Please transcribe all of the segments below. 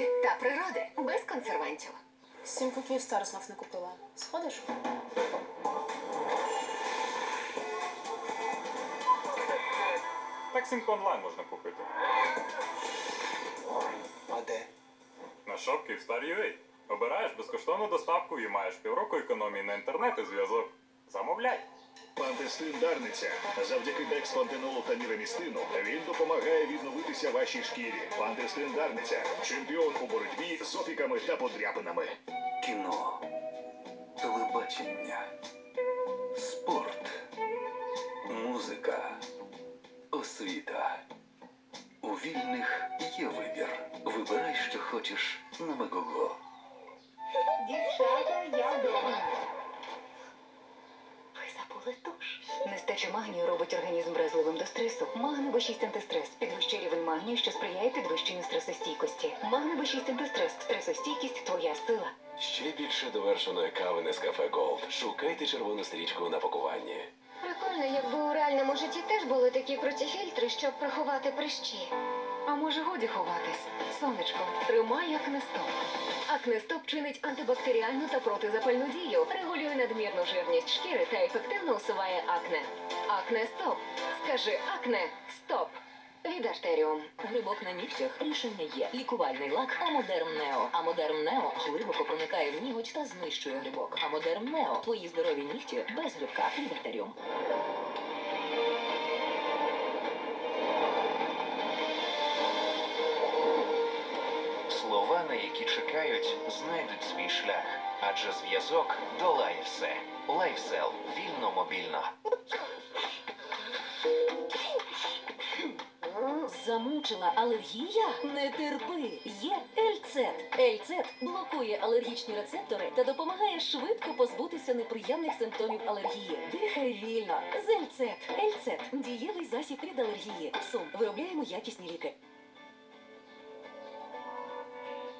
природи та природи без консервантів. Сім куків стар знов не купила. Сходиш? Так Sync онлайн можна купити. А де? На шоп Київстар.ua. Обираєш безкоштовну доставку і маєш півроку економії на інтернет і зв'язок. Замовляй! Пантестин Дарниця. Завдяки декспантенолу та мірамістину він допомагає відновитися вашій шкірі. Пантестин Дарниця. Чемпіон у боротьбі з опіками та подряпинами. Кіно, телебачення, спорт, музика, освіта. У вільних є вибір. Вибирай, що хочеш на Мегого. Дівчата, я вдома. Нестача магнію робить організм вразливим до стресу. Магне 6 антистрес підвищує рівень магнію, що сприяє підвищенню стресостійкості. Магне 6 антистрес. Стресостійкість твоя сила. Ще більше довершеної кави Нескафе Голд. Шукайте червону стрічку на пакуванні. Прикольно, якби у реальному житті теж були такі круті фільтри, щоб приховати прищі. А може годі ховатись? Сонечко, тримай акнестоп. Акнестоп чинить антибактеріальну та протизапальну дію, регулює надмірну жирність шкіри та ефективно усуває акне. Акнестоп. Скажи акне, стоп. Від артеріум. Грибок на нігтях рішення є. Лікувальний лак Амодерм Нео. Амодерм Нео глибоко проникає в ніготь та знищує грибок. Амодерм Нео. Твої здорові нігті без грибка від бактеріум. Слова, на які чекають, знайдуть свій шлях, адже зв'язок долає все. Лайфсел вільно мобільно. Замучила алергія? Не терпи. Є Ельцет. Ельцет блокує алергічні рецептори та допомагає швидко позбутися неприємних симптомів алергії. Дихай вільно. З Ельцет. Ельцет дієвий засіб від алергії. Сум. Виробляємо якісні ліки.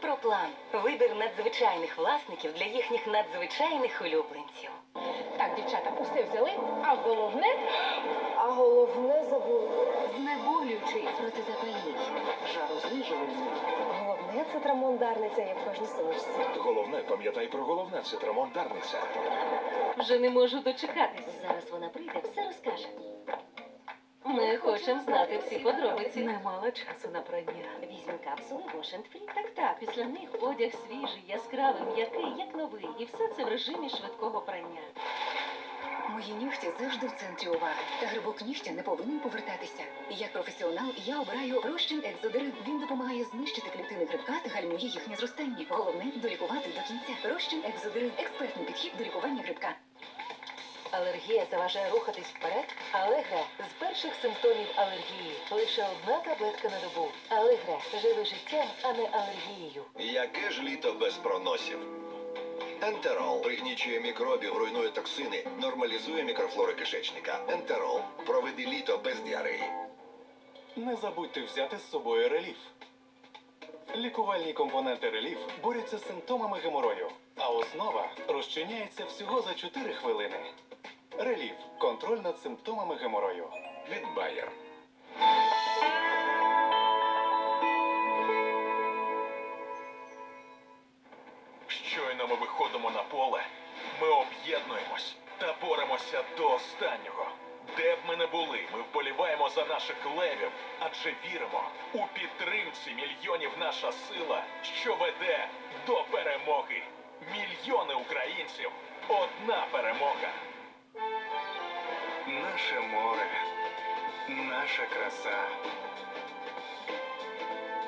Проплан вибір надзвичайних власників для їхніх надзвичайних улюбленців. Так, дівчата, усе взяли, а головне. А головне забули. Знеболюючий протизапальний. Жарознижувальний. Головне це трамондарниця, як в кожній сумочці. Головне, пам'ятай про головне, це Трамон Дарниця. Вже не можу дочекатись. Зараз вона прийде, все розкаже. Ми хочемо знати всі подробиці. Немало часу на прання. Візьми капсули Wash. Так, так. Після них одяг свіжий, яскравий, м'який, як новий. І все це в режимі швидкого прання. Мої нігті завжди в центрі уваги. Та грибок нігтя не повинен повертатися. Як професіонал, я обираю розчин екзодерин. Він допомагає знищити клітини грибка та гальмує їхнє зростання. Головне долікувати до кінця. Розчин екзодерин експертний підхід до лікування грибка. Алергія заважає рухатись вперед. Алегра з перших симптомів алергії. Лише одна таблетка на добу. Алегра живи життям, а не алергією. Яке ж літо без проносів? Ентерол пригнічує мікробів, руйнує токсини, нормалізує мікрофлори кишечника. Ентерол проведи літо без діареї. Не забудьте взяти з собою реліф. Лікувальні компоненти реліф борються з симптомами геморою, а основа розчиняється всього за 4 хвилини. Реліф контроль над симптомами геморою. Від Байер. Щойно ми виходимо на поле, ми об'єднуємось та боремося до останнього. Де б ми не були, ми вболіваємо за наших левів, адже віримо у підтримці мільйонів наша сила, що веде до перемоги. Мільйони українців, одна перемога. Наше море, наша краса.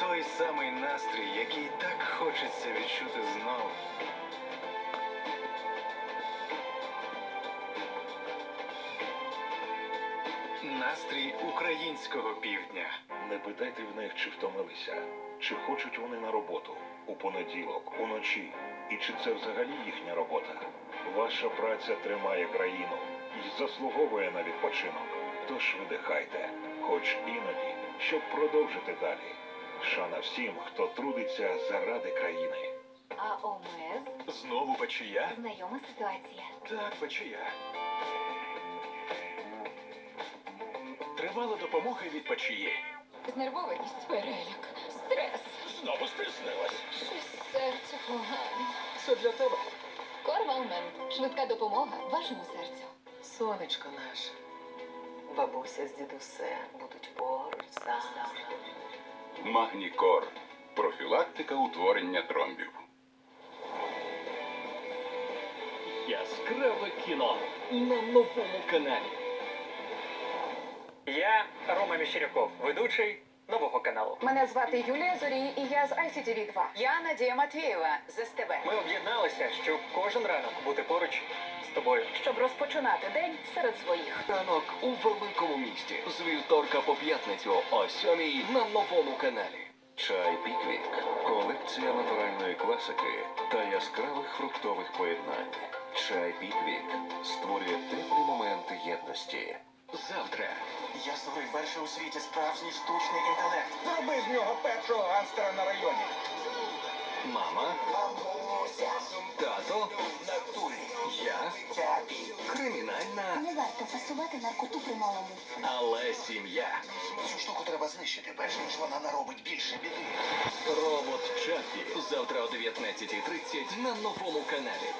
Той самий настрій, який так хочеться відчути знову. Настрій українського півдня. Не питайте в них, чи втомилися, чи хочуть вони на роботу у понеділок, уночі, і чи це взагалі їхня робота. Ваша праця тримає країну. Заслуговує на відпочинок. Тож видихайте, хоч іноді, щоб продовжити далі. Шана всім, хто трудиться заради країни. А ОМЕЗ Знову печія? знайома ситуація. Так, печія. Тривала допомога від печії. Знервованість, переляк, стрес. Знову стиснилась. Щось серце погане. Це для тебе. Корвалмент. Швидка допомога вашому серцю. Сонечко наше. Бабуся з дідусем будуть поруч завжди. Магнікор. Профілактика утворення тромбів. Яскраве кіно на новому каналі. Я Рома Міщеряков, ведучий нового каналу. Мене звати Юлія Зорій, і я з ICTV 2. Я Надія Матвієва з СТБ. Ми об'єдналися, щоб кожен ранок бути поруч з тобою. Щоб розпочинати день серед своїх. Ранок у великому місті з вівторка по п'ятницю о сьомій на новому каналі. Чай Піквік. Колекція натуральної класики та яскравих фруктових поєднань. Чай Піквік створює теплі моменти єдності. Завтра Я створив перший у світі справжній штучний інтелект. Зроби з нього першого гангстера на районі. Мама, тато, я, кримінальна, Не варто фасувати наркоту при малому. але сім'я. Цю штуку треба знищити, перш ніж вона наробить більше біди. Робот Чапі. Завтра о 19.30 на новому каналі.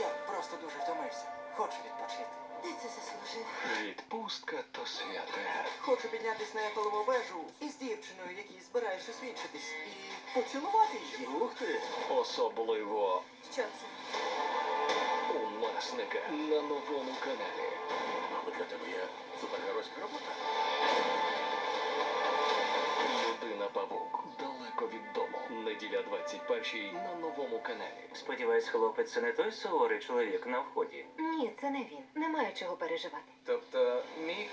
Я просто дуже втомився. Хочу відпочити. Де це заслужив. Відпустка то святе. Хочу піднятись на Ейфелеву вежу із дівчиною, якій збираюсь освідчитись, і поцілувати її. Ух ти! Особливо Що це? у власника на новому каналі. Мабуть, для тебе є супергеройська робота. 21 на новому каналі. Сподіваюсь, хлопець це не той суворий чоловік на вході. Ні, це не він. Немає чого переживати. Тобто, мій